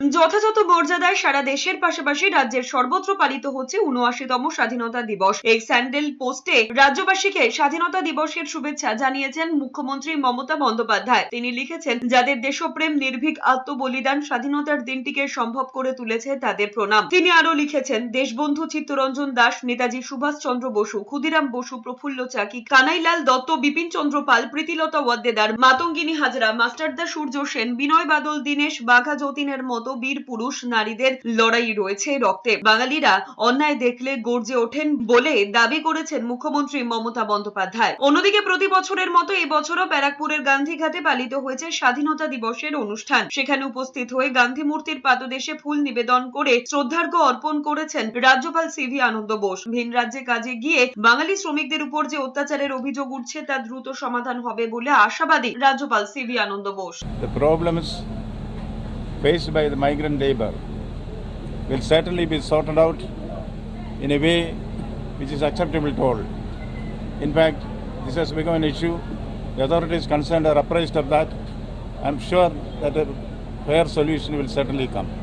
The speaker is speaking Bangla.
যথাযথ মর্যাদায় সারা দেশের পাশাপাশি রাজ্যের সর্বত্র পালিত হচ্ছে উনআশিতম স্বাধীনতা দিবস। এই স্যান্ডেল পোস্টে রাজ্যবাসীকে স্বাধীনতা দিবসের শুভেচ্ছা জানিয়েছেন মুখ্যমন্ত্রী মমতা বন্দ্যোপাধ্যায়। তিনি লিখেছেন, যাদের দেশপ্রেম, নির্ভীক, আত্মবলিদান স্বাধীনতার দিনটিকে সম্ভব করে তুলেছে তাদের প্রণাম। তিনি আরও লিখেছেন, দেশবন্ধু চিত্তরঞ্জন দাস, নেতাজি সুভাষ চন্দ্র বসু, ক্ষুদিরাম বসু, প্রফুল্ল চাকি, কানাইলাল দত্ত, বিপিন চন্দ্র পাল, প্রীতিলতা ওয়াদ্দেদার, মাতঙ্গিনী হাজরা, মাস্টারদা সূর্য সেন, বিনয় বাদল, দীনেশ বাঘা যতীনের মতো বীর পুরুষ নারীদের লড়াই রয়েছে রক্তে। বাঙালিরা অন্যায় দেখলে গর্জে ওঠেন বলে দাবি করেছেন মুখ্যমন্ত্রী মমতা বন্দ্যোপাধ্যায়। অন্যদিকে প্রতি বছরের মতো এবছরও ব্যারাকপুরের গান্ধীঘাটে পালিত হয়েছে স্বাধীনতা দিবসের অনুষ্ঠান। সেখানে উপস্থিত হয়ে গান্ধী মূর্তির পাদদেশে ফুল নিবেদন করে শ্রদ্ধার্ঘ্য অর্পণ করেছেন রাজ্যপাল সিভি আনন্দ বোস। ভিন রাজ্যে কাজে গিয়ে বাঙালি শ্রমিকদের উপর যে অত্যাচারের অভিযোগ উঠছে তা দ্রুত সমাধান হবে বলে আশাবাদী রাজ্যপাল C V Ananda Bose. The problems faced by the migrant labor will certainly be sorted out in a way which is acceptable to all. In fact, this has become an issue. The authorities concerned are apprised of that. I'm sure that a fair solution will certainly come.